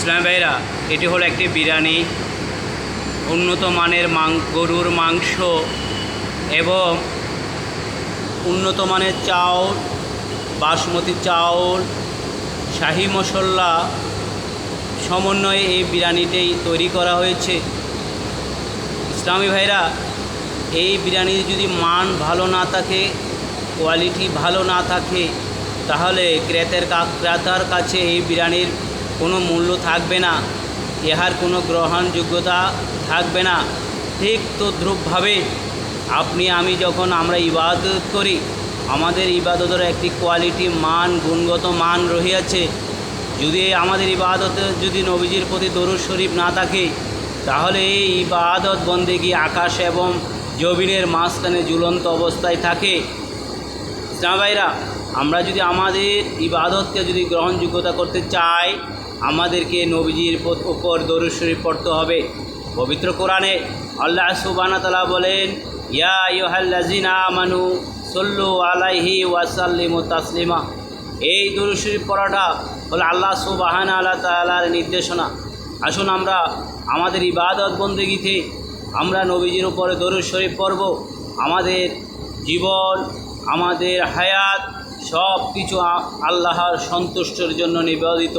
ইসলাম ভাইরা, এটি হলো একটি বিরিয়ানি। উন্নত মানের মাং, গরুর মাংস এবং উন্নত মানের চাউল, বাসমতি চাউল, শাহি মশলা সমন্বয়ে এই বিরিয়ানিটি তৈরি করা হয়েছে। ইসলামী ভাইরা, এই বিরিয়ানির যদি মান ভালো না থাকে, কোয়ালিটি ভালো না থাকে, তাহলে ক্রেতের ক্রেতার কাছে এই বিরিয়ানির কোনো মূল্য থাকবে না। ইহার কোনো গ্রহণযোগ্যতা থাকবে না। ঠিক তদ্রূপভাবে আপনি আমি যখন আমরা ইবাদত করি, আমাদের ইবাদতের একটি কোয়ালিটি মান, গুণগত মান রহিয়াছে। যদি আমাদের ইবাদতে যদি নবীজির প্রতি দরুদ শরীফ না থাকে, তাহলে এই ইবাদত বন্দেগী আকাশ এবং জবিনের মাঝখানে ঝুলন্ত অবস্থায় থাকে। ইসলাম ভাইরা আমরা যদি আমাদের ইবাদতকে যদি গ্রহণযোগ্যতা করতে চাই, আমাদেরকে নবীজির উপর দরুদ শরীফ পড়তে হবে। পবিত্র কোরআনে আল্লাহ সুবানা তালা বলেন, ইয়া ইহাল্লাজিনা মানু সল্লু আলাইহি ওয়াসাল্লিম তাসলিমা। এই দরুদ শরীফ পড়াটা হলো আল্লাহ সুবাহান আল্লাহ তালার নির্দেশনা। আসুন আমরা আমাদের ইবাদত বন্দেগীতে আমরা নবীজির উপরে দরুদ শরীফ পড়ব। আমাদের জীবন, আমাদের হায়াত সব কিছু আল্লাহর সন্তুষ্টের জন্য নিবেদিত।